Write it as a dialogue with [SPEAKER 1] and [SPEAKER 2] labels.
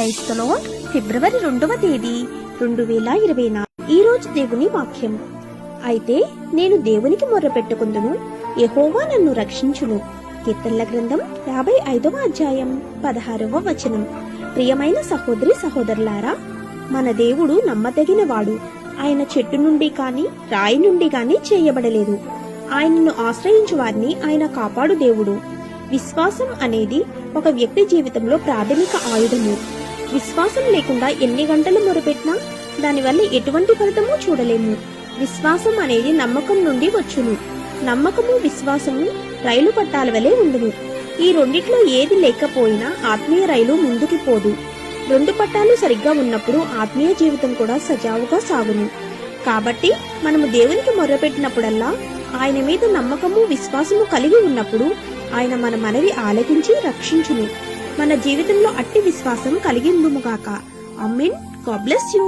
[SPEAKER 1] క్రైస్తలో ఫిబ్రవరి రెండవ తేదీ రెండు వేల ఇరవై నాలుగు ఈ రోజు దేవుని వాక్యం. అయితే నేను దేవునికి మొర్ర పెట్టుకుందును నన్ను రక్షించును. కీర్తనల గ్రంథం యాభై ఐదవ అధ్యాయం పదహారవ వచనం. ప్రియమైన సహోదరి సహోదరులారా మన దేవుడు నమ్మదగినవాడు ఆయన చెట్టు నుండి కాని రాయి నుండి గాని చేయబడలేదు. ఆయనను ఆశ్రయించు వారిని ఆయన కాపాడు దేవుడు. విశ్వాసం అనేది ఒక వ్యక్తి జీవితంలో ప్రాథమిక ఆయుధము. విశ్వాసం లేకుండా ఎన్ని గంటలు మొరపెట్టినా దానివల్ల ఎటువంటి ఫలితము చూడలేము. విశ్వాసం అనేది నమ్మకం నుండి వచ్చును. నమ్మకము విశ్వాసము రైలు పట్టాల వలె ఉండును. ఈ రెండిట్లో ఏది లేకపోయినా ఆత్మీయ రైలు ముందుకి పోదు. రెండు పట్టాలు సరిగ్గా ఉన్నప్పుడు ఆత్మీయ జీవితం కూడా సజావుగా సాగును. కాబట్టి మనము దేవునికి మొర్రపెట్టినప్పుడల్లా ఆయన మీద నమ్మకము విశ్వాసము కలిగి ఉన్నప్పుడు ఆయన మన మనవి ఆలకించి రక్షించును. మన జీవితంలో అట్టి విశ్వాసం కలిగిందుముగాక అమ్మిన్ గాడ్ బ్లెస్ యూ.